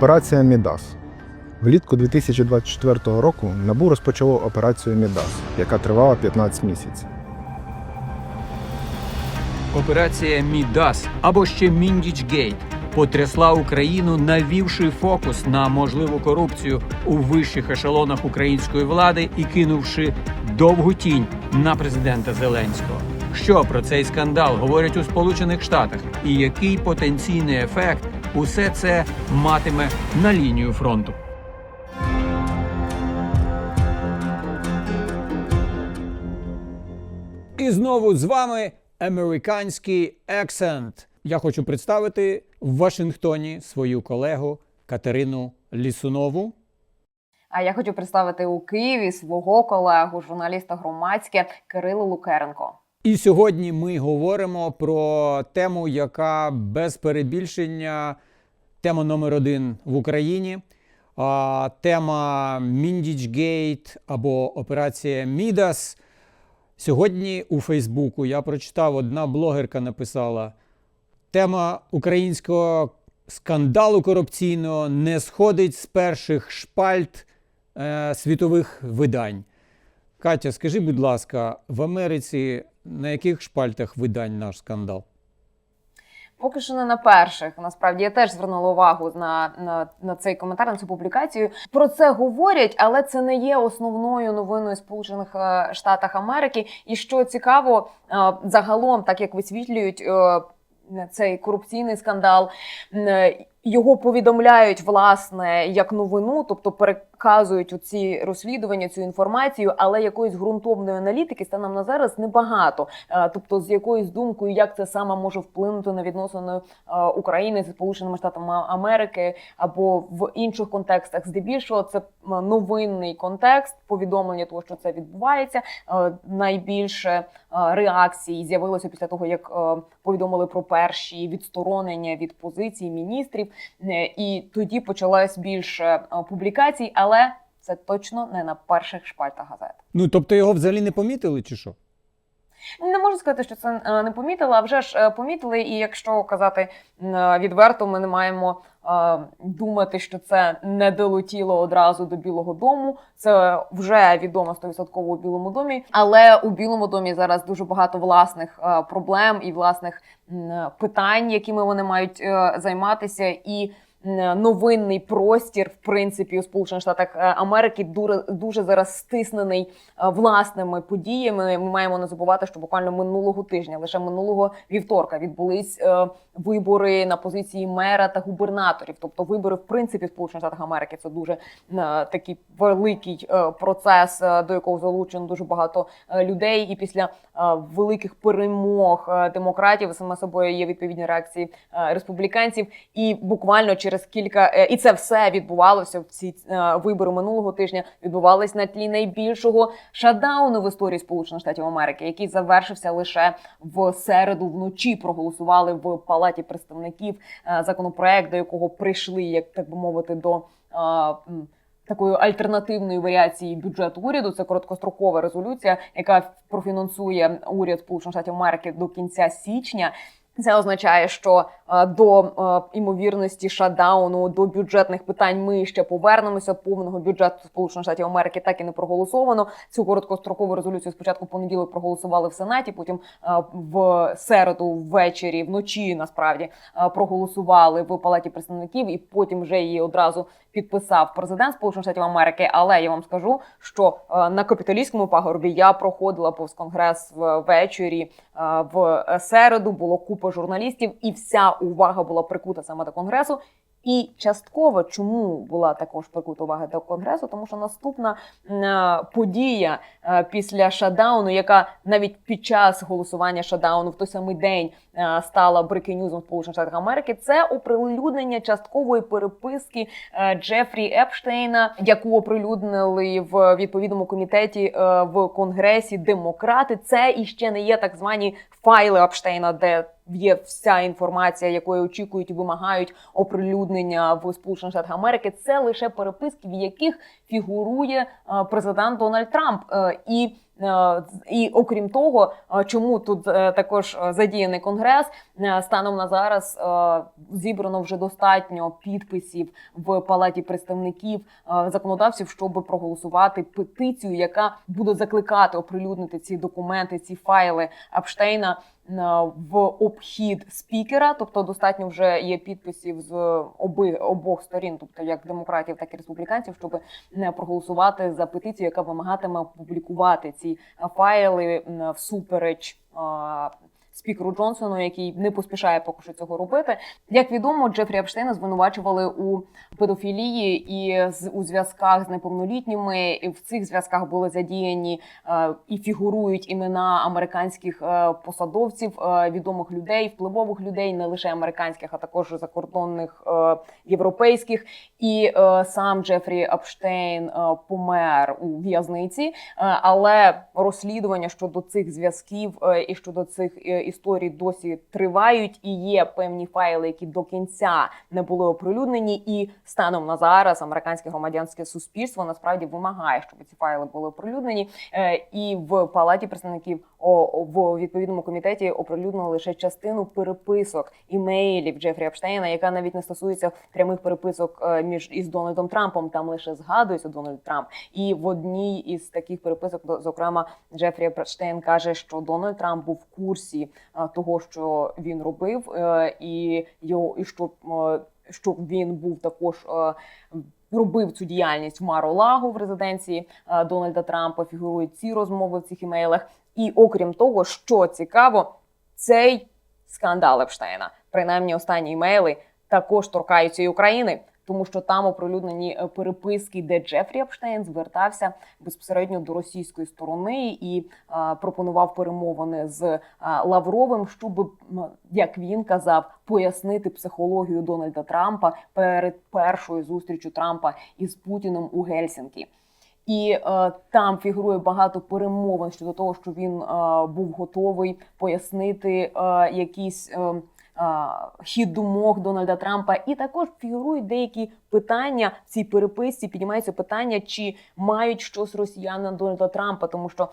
Операція Мідас. Влітку 2024 року НАБУ розпочало операцію Мідас, яка тривала 15 місяців. Операція Мідас або ще Міндічгейт потрясла Україну, навівши фокус на можливу корупцію у вищих ешелонах української влади і кинувши довгу тінь на президента Зеленського. Що про цей скандал говорять у Сполучених Штатах, і який потенційний ефект усе це матиме на лінію фронту? І знову з вами американський акцент. Я хочу представити в Вашингтоні свою колегу Катерину Лісунову. А я хочу представити у Києві свого колегу, журналіста громадське Кирило Лукеренко. І сьогодні ми говоримо про тему, яка без перебільшення тема номер один в Україні. Тема Міндічгейт або операція Мідас. Сьогодні у Фейсбуку я прочитав, одна блогерка написала: тема українського скандалу корупційного не сходить з перших шпальт е, світових видань. Катя, скажи, будь ласка, в Америці на яких шпальтах видань наш скандал? Поки що не на перших. Насправді я теж звернула увагу на, на, на цей коментар, на цю публікацію. Про це говорять, але це не є основною новиною Сполучених е, Штатах Америки. І що цікаво, е, загалом, так як висвітлюють е, цей корупційний скандал, його повідомляють власне як новину, тобто переказують ці розслідування, цю інформацію, але якоїсь ґрунтовної аналітики станом на зараз небагато. Е, Тобто, з якоюсь думкою, як це саме може вплинути на відносини е, України з Сполученими Штатами Америки або в інших контекстах. Здебільшого це новинний контекст, повідомлення того, що це відбувається. Е, Найбільше реакцій з'явилося після того, як повідомили про перші відсторонення від позицій міністрів, і тоді почалось більше публікацій, але це точно не на перших шпальтах газет. Ну, тобто його взагалі не помітили, чи що? Не можу сказати, що це е, не помітили, а вже ж е, помітили. І якщо казати е, відверто, ми не маємо думати, що це не долетіло одразу до Білого Дому. Це вже відомо 100% у Білому домі. Але у Білому домі зараз дуже багато власних проблем і власних питань, якими вони мають займатися, і новинний простір, в принципі, у Сполучених Штатах е, Америки дуже дуже зараз стиснений е, власними подіями. Ми маємо не забувати, що буквально минулого тижня, лише минулого вівторка, відбулись е, вибори на позиції мера та губернаторів. Тобто, вибори, в принципі, в Сполучених Штатах Америки це дуже е, такий великий е, процес, е, до якого залучено дуже багато е, людей. І після е, великих перемог е, демократів саме собою є відповідні реакції е, республіканців. І буквально через кілька е, і це все відбувалося в ці е, вибори минулого тижня. Відбувались на тлі найбільшого шатдауну в історії Сполучених Штатів Америки, який завершився лише в середу вночі. Проголосували в палаті представників е, законопроект, до якого прийшли, як так би мовити, до. Такої альтернативної варіації бюджету уряду це короткострокова резолюція, яка профінансує уряд Сполучених Штатів Америки до кінця січня. Це означає, що е, до е, імовірності шатдауну, до бюджетних питань ми ще повернемося. Повного бюджету Сполучених Штатів Америки так і не проголосовано. Цю короткострокову резолюцію спочатку понеділок проголосували в Сенаті, потім е, в середу ввечері, вночі насправді проголосували в Палаті представників, і потім вже її одразу підписав президент Сполучених Штатів Америки. Але я вам скажу, що е, на капіталістському пагорбі я проходила повз конгрес ввечері е, в середу. Було купа журналістів, і вся увага була прикута саме до конгресу. І частково чому була також прикута увага до конгресу, тому що наступна е, подія після шатдауну, яка навіть під час голосування шатдауну в той самий день стала брекенюзом Сполучених Штатів Америки, це оприлюднення часткової переписки е, Джефрі Епштейна, яку оприлюднили в відповідному комітеті е, в конгресі демократи. Це іще не є так звані файли Епштейна, де є вся інформація, якої очікують і вимагають оприлюднення в Сполучених Штатах Америки. Це лише переписки, в яких фігурує е, президент Дональд Трамп. Е, І Е, І окрім того, е, чому тут е, також е, задіяний конгрес, Е, станом на зараз е, зібрано вже достатньо підписів в палаті представників е, законодавців, щоб проголосувати петицію, яка буде закликати оприлюднити ці документи, ці файли Апштейна е, в обхід спікера. Тобто, достатньо вже є підписів з оби обох сторін, тобто як демократів, так і республіканців, щоб не проголосувати за петицію, яка вимагатиме опублікувати ці файли всупереч. Спікеру Джонсону, який не поспішає поки що цього робити, як відомо, Джефрі Епштейна звинувачували у педофілії і у зв'язках з неповнолітніми. І в цих зв'язках були задіяні е, і фігурують імена американських е, посадовців, е, відомих людей, впливових людей, не лише американських, а також закордонних європейських. І сам Джефрі Епштейн помер у в'язниці. Але розслідування щодо цих зв'язків і щодо цих історій досі тривають. І є певні файли, які до кінця не були оприлюднені. І станом на зараз американське громадянське суспільство насправді вимагає, щоб ці файли були оприлюднені. Е, І в палаті представників в відповідному комітеті оприлюднили лише частину переписок імейлів Джефрі Епштейна, яка навіть не стосується прямих переписок е, між із Дональдом Трампом. Там лише згадується Дональд Трамп. І в одній із таких переписок, зокрема, Джефрі Епштейн каже, що Дональд Трамп був в курсі е, того, що він робив, е, і його і що, що він був також. Робив цю діяльність в Маро-Лаго в резиденції Дональда Трампа. Фігурують ці розмови в цих імейлах. І окрім того, що цікаво, цей скандал Епштейна, принаймні останні імейли, також торкаються і України, тому що там оприлюднені е, переписки, де Джефрі Епштейн звертався безпосередньо до російської сторони і е, пропонував перемовини з е, Лавровим, щоб, як він казав, пояснити психологію Дональда Трампа перед першою зустрічю Трампа із Путіним у Гельсінкі. І е, там фігурує багато перемовин щодо того, що він е, був готовий пояснити е, якісь е, е, хід думок Дональда Трампа. І також фігурують деякі питання в цій переписці. Піднімається питання, чи мають щось росіяни Дональда Трампа, тому що.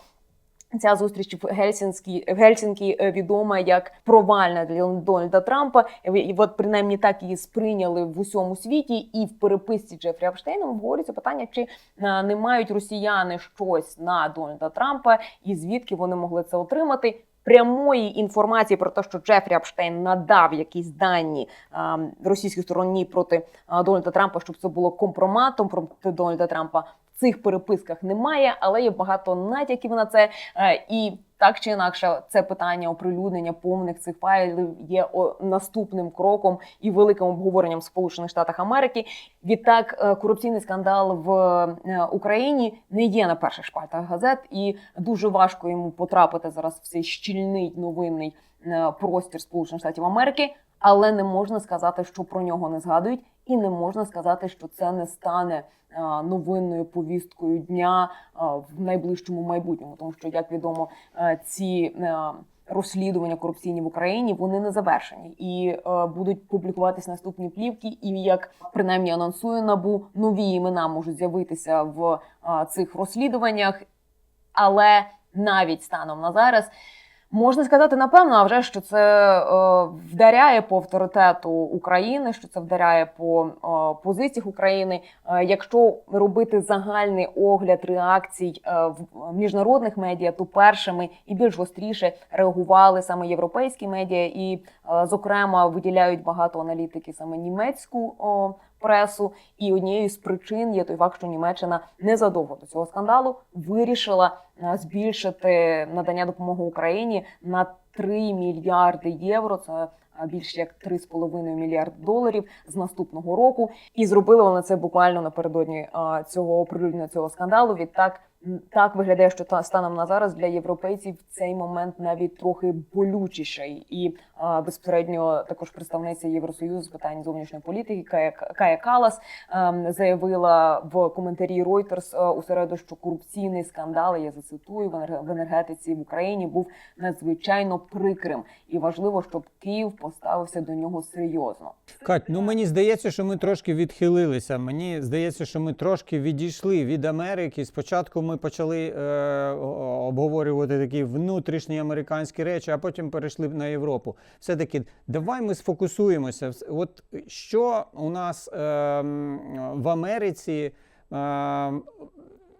Ця зустріч в Гельсінській в Гельсінкі е, відома як провальна для Дональда Трампа. І от принаймні так її сприйняли в усьому світі. І в переписці Джефрі Епштейном обговорюється питання, чи е, не мають росіяни щось на Дональда Трампа, і звідки вони могли це отримати. Прямої інформації про те, що Джефрі Епштейн надав якісь дані е, російській стороні проти Дональда Трампа, щоб це було компроматом проти Дональда Трампа. Цих переписках немає, але є багато натяків на це. Е, і так чи інакше, це питання оприлюднення повних цих файлів є наступним кроком і великим обговоренням в Сполучених Штатах Америки. Відтак, е, корупційний скандал в е, Україні не є на перших шпальтах газет, і дуже важко йому потрапити зараз в цей щільний новинний простір Сполучених Штатів Америки. Але не можна сказати, що про нього не згадують, і не можна сказати, що це не стане новинною повісткою дня е, в найближчому майбутньому, тому що, як відомо, е, ці е, розслідування корупційні в Україні вони не завершені і е, будуть публікуватись наступні плівки. І як принаймні анонсує набу, нові імена можуть з'явитися в е, цих розслідуваннях, але навіть станом на зараз. Можна сказати, напевно, а вже що це е, вдаряє по авторитету України, що це вдаряє по е, позиціях України. Е, якщо робити загальний огляд реакцій в міжнародних медіа, то першими і більш гостріше реагували саме європейські медіа, і, зокрема, виділяють багато аналітики саме німецьку пресу. І однією з причин є той факт, що Німеччина незадовго до цього скандалу вирішила е, збільшити надання допомоги Україні на 3 мільярди євро. Це е, більше як 3,5 мільярд доларів з наступного року. І зробили вони це буквально напередодні е, цього оприлюднення цього скандалу. Відтак так виглядає, що та станом на зараз для європейців цей момент навіть трохи болючіший. І е, безпосередньо також представниця Євросоюзу з питань зовнішньої політики Кая, Кая Калас ем, заявила в коментарі Reuters е, у середу, що корупційний скандал, я зацитую, в енергетиці в Україні був надзвичайно прикрим, і важливо, щоб Київ поставився до нього серйозно. Кать, ну мені здається, що ми трошки відхилилися. Мені здається, що ми трошки відійшли від Америки. Спочатку ми почали е, обговорювати такі внутрішні американські речі, а потім перейшли на Європу. Все-таки давай ми сфокусуємося. От що у нас е, в Америці е,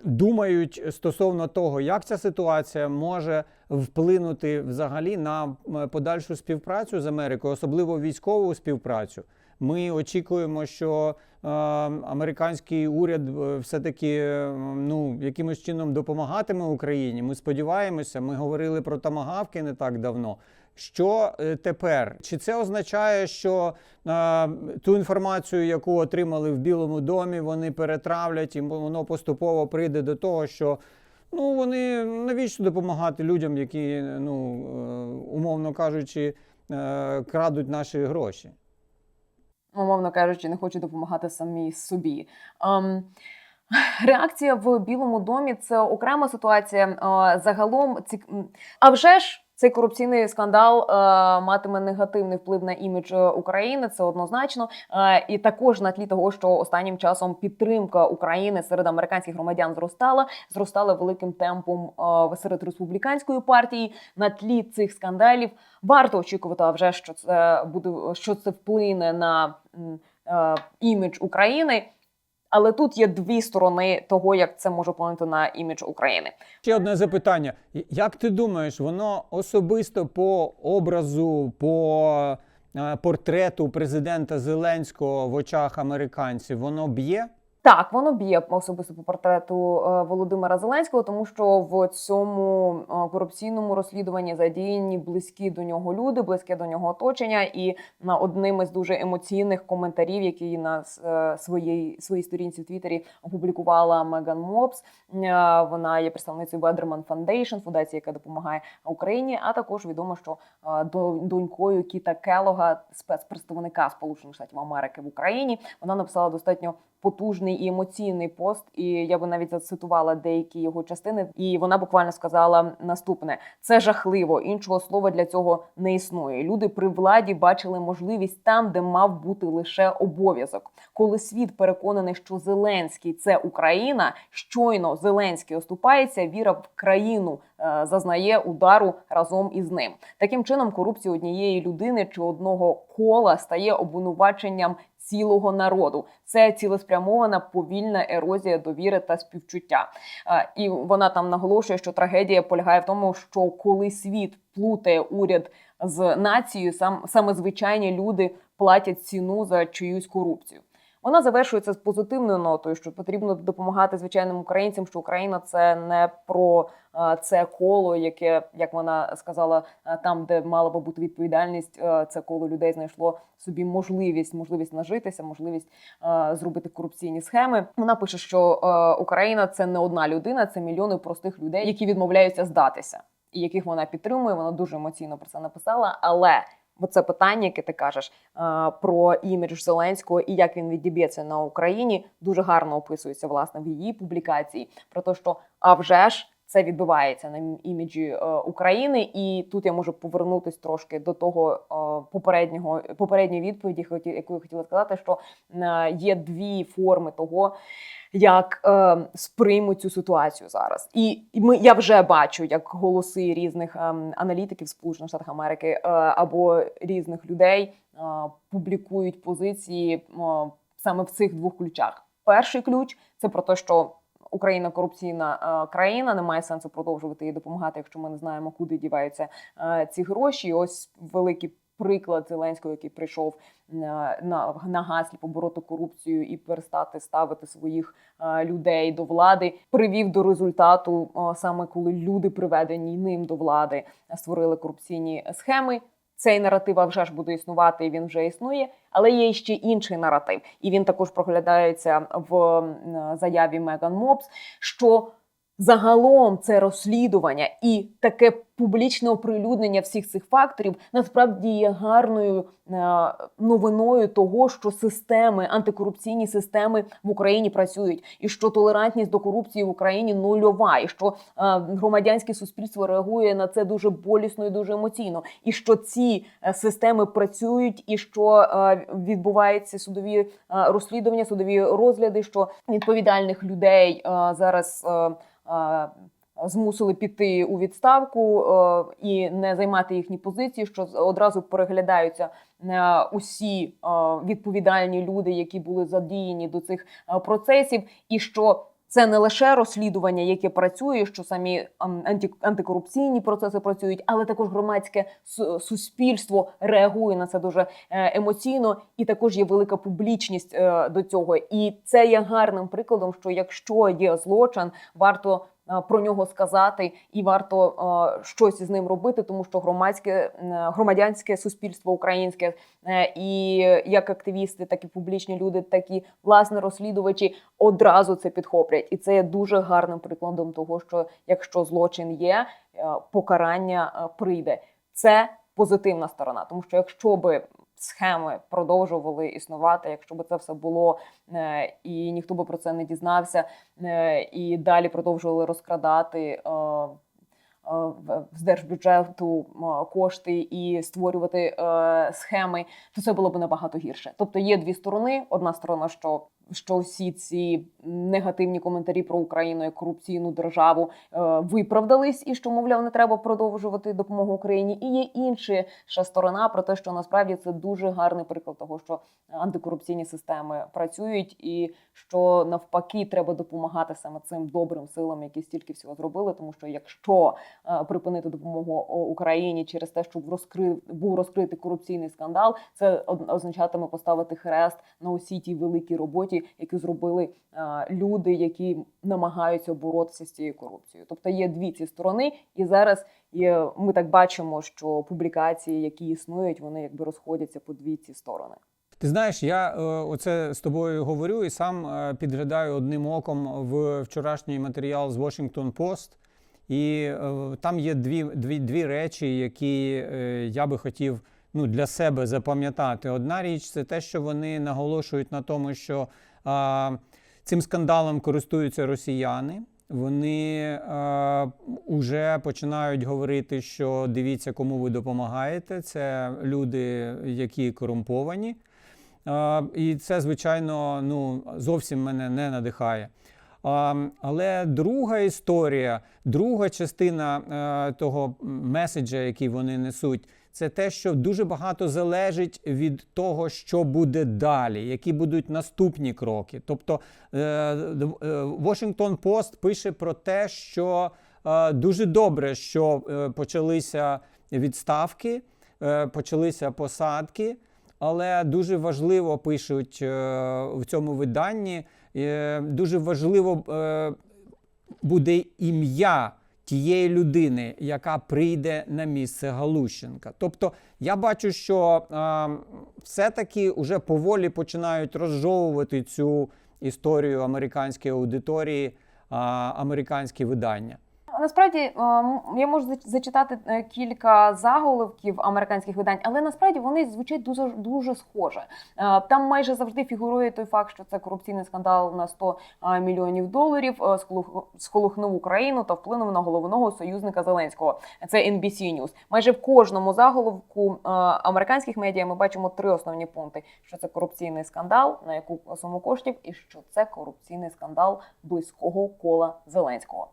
думають стосовно того, як ця ситуація може вплинути взагалі на подальшу співпрацю з Америкою, особливо військову співпрацю. Ми очікуємо, що е, американський уряд е, все-таки е, ну, якимось чином допомагатиме Україні. Ми сподіваємося, ми говорили про тамагавки не так давно. Що е, тепер? Чи це означає, що е, ту інформацію, яку отримали в Білому домі, вони перетравлять, і воно поступово прийде до того, що ну вони навіщо допомагати людям, які, ну е, умовно кажучи, е, крадуть наші гроші? Умовно кажучи, не хочу допомагати самі собі. Ем, реакція в Білому домі це окрема ситуація. Е, загалом ці а вже ж. Цей корупційний скандал е, матиме негативний вплив на імідж е, України, це однозначно. Е, і також на тлі того, що останнім часом підтримка України серед американських громадян зростала, зростала великим темпом е, серед республіканської партії. На тлі цих скандалів варто очікувати, а вже що це буде, що це вплине на е, імідж України. Але тут є дві сторони того, як це може вплинути на імідж України. Ще одне запитання. Як ти думаєш, воно особисто по образу, по е, портрету президента Зеленського в очах американців, воно б'є? Так, воно б'є особисто по портрету е, Володимира Зеленського, тому що в цьому е, корупційному розслідуванні задіяні близькі до нього люди, близьке до нього оточення. І на одним із дуже емоційних коментарів, які на е, своїй своїй сторінці в Твіттері опублікувала Меган Мопс. Вона є представницею Бедерман Foundation, фундації, яка допомагає Україні. А також відомо, що до донькою Кіта Келога, спецпредставника Сполучених Штатів Америки в Україні, вона написала достатньо потужний і емоційний пост. І я би навіть зацитувала деякі його частини. І вона буквально сказала наступне: це жахливо. Іншого слова для цього не існує. Люди при владі бачили можливість там, де мав бути лише обов'язок. Коли світ переконаний, що Зеленський це Україна, щойно Зеленський оступається, віра в країну е, зазнає удару разом із ним. Таким чином, корупція однієї людини чи одного кола стає обвинуваченням цілого народу. Це цілеспрямована повільна ерозія довіри та співчуття. І вона там наголошує, що трагедія полягає в тому, що коли світ плутає уряд з нацією, сам саме звичайні люди платять ціну за чиюсь корупцію. Вона завершується з позитивною нотою, що потрібно допомагати звичайним українцям, що Україна це не про е, це коло, яке, як вона сказала, е, там, де мала би бути відповідальність, е, це коло людей знайшло собі можливість, можливість нажитися, можливість зробити корупційні схеми. Вона пише, що Україна це не одна людина, це мільйони простих людей, які відмовляються здатися, і яких вона підтримує. Вона дуже емоційно про це написала, але. Оце питання, яке ти кажеш е, про імідж Зеленського і як він відіб'ється на Україні, дуже гарно описується власне в її публікації. Про те, що а вже ж це відбувається на іміджі е, України, і тут я можу повернутись трошки до того е, попереднього попередньої відповіді, яку я хотіла сказати, що е, є дві форми того. Як е, сприймуть цю ситуацію зараз, і і ми я вже бачу, як голоси різних ем, аналітиків Сполучених Штатах Америки е, або різних людей е, публікують позиції е, саме в цих двох ключах. Перший ключ це про те, що Україна корупційна е, країна, немає сенсу продовжувати їй допомагати, якщо ми не знаємо, куди діваються е, ці гроші. І ось великий приклад Зеленського, який прийшов е, на, на гаслі побороти корупцію і перестати ставити своїх людей до влади, привів до результату саме коли люди, приведені ним до влади, створили корупційні схеми. Цей наратив а вже ж буде існувати, і він вже існує, але є ще інший наратив, і він також проглядається в заяві Меган Мопс, що загалом це розслідування і таке публічне оприлюднення всіх цих факторів насправді є гарною е, новиною того, що системи, антикорупційні системи в Україні працюють, і що толерантність до корупції в Україні нульова, і що е, громадянське суспільство реагує на це дуже болісно і дуже емоційно, і що ці е, системи працюють, і що відбуваються судові розслідування, судові розгляди, що відповідальних людей зараз. Е, змусили піти у відставку е, і не займати їхні позиції, що одразу переглядаються е, усі відповідальні люди, які були задіяні до цих процесів, і що це не лише розслідування, яке працює, що самі ам, антикорупційні процеси працюють, але також громадське суспільство реагує на це дуже е, емоційно, і також є велика публічність е, до цього. І це є гарним прикладом, що якщо є злочин, варто про нього сказати, і варто е, щось із ним робити, тому що громадське е, громадянське суспільство українське е, і як активісти, так і публічні люди, так і власне розслідувачі одразу це підхоплять, і це є дуже гарним прикладом того, що якщо злочин є, е, покарання е, прийде. Це позитивна сторона, тому що якщо би схеми продовжували існувати, якщо би це все було е, і ніхто би про це не дізнався, е, і далі продовжували розкрадати. е, з держбюджету кошти і створювати схеми, то це було б набагато гірше. Тобто є дві сторони: одна сторона, що що всі ці негативні коментарі про Україну як корупційну державу е, виправдались, і що, мовляв, не треба продовжувати допомогу Україні. І є інша сторона про те, що насправді це дуже гарний приклад того, що антикорупційні системи працюють, і що навпаки треба допомагати саме цим добрим силам, які стільки всього зробили. Тому що якщо е, припинити допомогу Україні через те, що розкрив був розкритий корупційний скандал, це означатиме поставити хрест на усій тій великій роботі, яку зробили е, люди, які намагаються боротися з цією корупцією. Тобто є дві ці сторони, і зараз є, ми так бачимо, що публікації, які існують, вони якби розходяться по дві ці сторони. Ти знаєш, я е, оце з тобою говорю і сам е, підглядаю одним оком в вчорашній матеріал з Washington Post. І е, там є дві, дві, дві речі, які е, я би хотів ну, для себе запам'ятати. Одна річ це те, що вони наголошують на тому, що цим скандалом користуються росіяни. Вони е, вже починають говорити, що дивіться, кому ви допомагаєте. Це люди, які корумповані. Е, і це, звичайно, ну, зовсім мене не надихає. А, але друга історія, друга частина е, того меседжа, який вони несуть, це те, що дуже багато залежить від того, що буде далі, які будуть наступні кроки. Тобто е, е, Washington Post пише про те, що е, дуже добре, що почалися відставки, почалися посадки. Але дуже важливо пишуть в цьому виданні. Дуже важливо буде ім'я тієї людини, яка прийде на місце Галущенка. Тобто я бачу, що е, все-таки вже поволі починають розжовувати цю історію американської аудиторії, а, американські видання. Насправді е, я можу зачитати е, кілька заголовків американських видань, але насправді вони звучать дуже дуже схоже. Е, Там майже завжди фігурує той факт, що це корупційний скандал на 100 е, мільйонів доларів, сколух- сколихнув Україну та вплинув на головного союзника Зеленського. Це NBC News. Майже в кожному заголовку американських медіа ми бачимо три основні пункти: що це корупційний скандал, на яку суму коштів, і що це корупційний скандал близького кола Зеленського.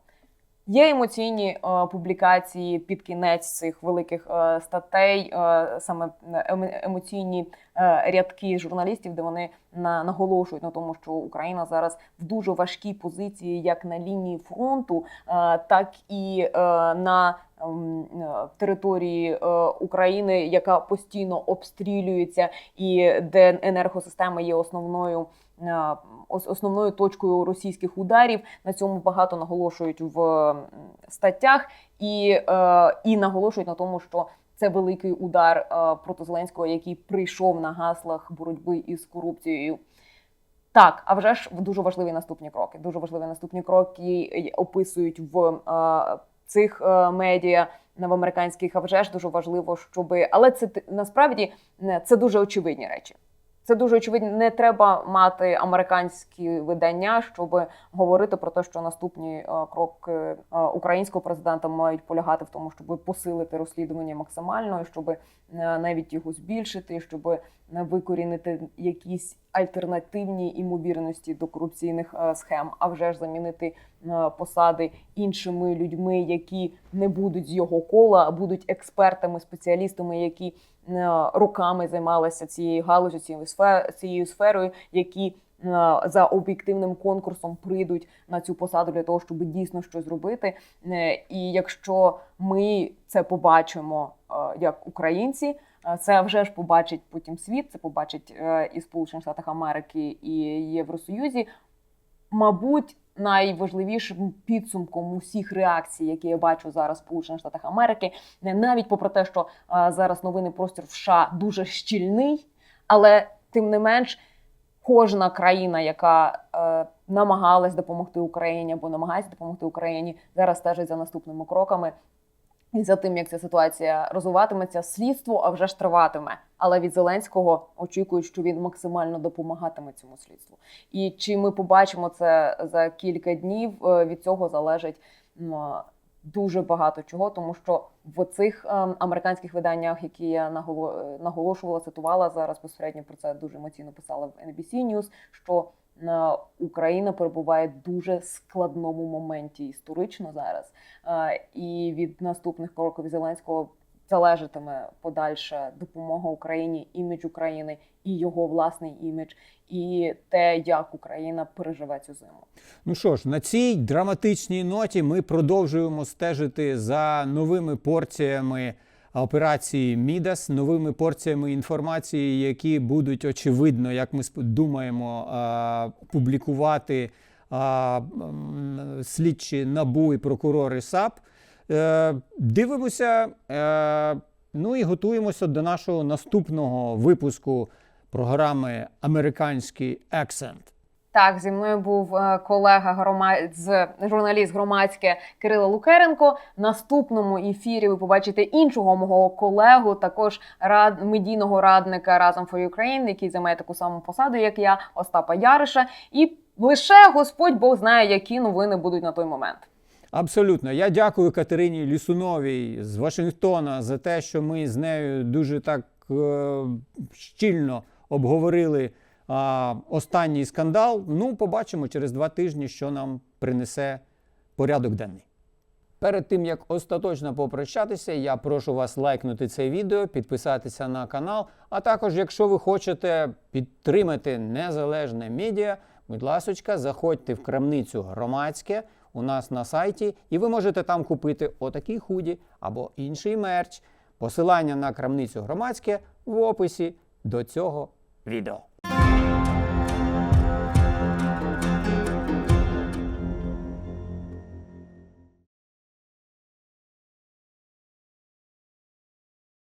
Є емоційні е, публікації під кінець цих великих е, статей, е, саме ем- емоційні е, рядки журналістів, де вони на, наголошують на тому, що Україна зараз в дуже важкій позиції, як на лінії фронту, е, так і е, на ем, е, території е, України, яка постійно обстрілюється, і де енергосистема є основною. Е, Основною точкою російських ударів на цьому багато наголошують в статтях, і, е, і наголошують на тому, що це великий удар е, проти Зеленського, який прийшов на гаслах боротьби із корупцією. Так, а вже ж дуже важливі наступні кроки. Дуже важливі наступні кроки описують в е, цих е, медіа американських. А вже ж дуже важливо, щоб але це насправді це дуже очевидні речі. Це дуже очевидно. Не треба мати американські видання, щоб говорити про те, що наступні е, кроки е, українського президента мають полягати в тому, щоб посилити розслідування максимально, щоб е, навіть його збільшити, щоб викорінити якісь альтернативні імовірності до корупційних схем, а вже ж замінити посади іншими людьми, які не будуть з його кола, а будуть експертами, спеціалістами, які роками займалися цією галузю, цією цією сферою, які е, за об'єктивним конкурсом прийдуть на цю посаду для того, щоб дійсно щось зробити. Е, І якщо ми це побачимо е, як українці, е, це вже ж побачить потім світ, це побачить е, і Сполучених Штатах Америки, і Євросоюзі. Мабуть, найважливішим підсумком усіх реакцій, які я бачу зараз в Сполучених Штатах Америки, не навіть попри те, що зараз новинний простір в США дуже щільний, але тим не менш, кожна країна, яка е, намагалась допомогти Україні або намагається допомогти Україні, зараз стежить за наступними кроками. І за тим, як ця ситуація розвиватиметься, слідство а вже ж триватиме. Але від Зеленського очікують, що він максимально допомагатиме цьому слідству. І чи ми побачимо це за кілька днів, е, від цього залежить е, дуже багато чого, тому що в цих ем, американських виданнях, які я наголо- е, наголошувала, цитувала зараз безпосередньо про це дуже емоційно писала в NBC News, що е, Україна перебуває в дуже складному моменті історично зараз. І від наступних кроків Зеленського залежатиме подальша допомога Україні, імідж України і його власний імідж, і те, як Україна переживе цю зиму. Ну що ж, на цій драматичній ноті ми продовжуємо стежити за новими порціями операції Мідас, новими порціями інформації, які будуть очевидно, як ми думаємо, публікувати слідчі набу і прокурори САП. Е, Дивимося, е, ну і готуємося до нашого наступного випуску програми Американський Акцент. Так, зі мною був е, колега грома... з журналіст громадське Кирило Лукеренко. В наступному ефірі ви побачите іншого мого колегу, також рад... медійного радника разом for Ukraine, який займає таку саму посаду, як я, Остапа Яриша. І лише Господь Бог знає, які новини будуть на той момент. Абсолютно. Я дякую Катерині Лісуновій з Вашингтона за те, що ми з нею дуже так е, щільно обговорили а, останній скандал. Ну, побачимо через два тижні, що нам принесе порядок денний. Перед тим як остаточно попрощатися, я прошу вас лайкнути це відео, підписатися на канал. А також, якщо ви хочете підтримати незалежне медіа, будь ласочка, заходьте в крамницю громадське у нас на сайті, і ви можете там купити отакий худі або інший мерч. Посилання на крамницю громадське в описі до цього відео.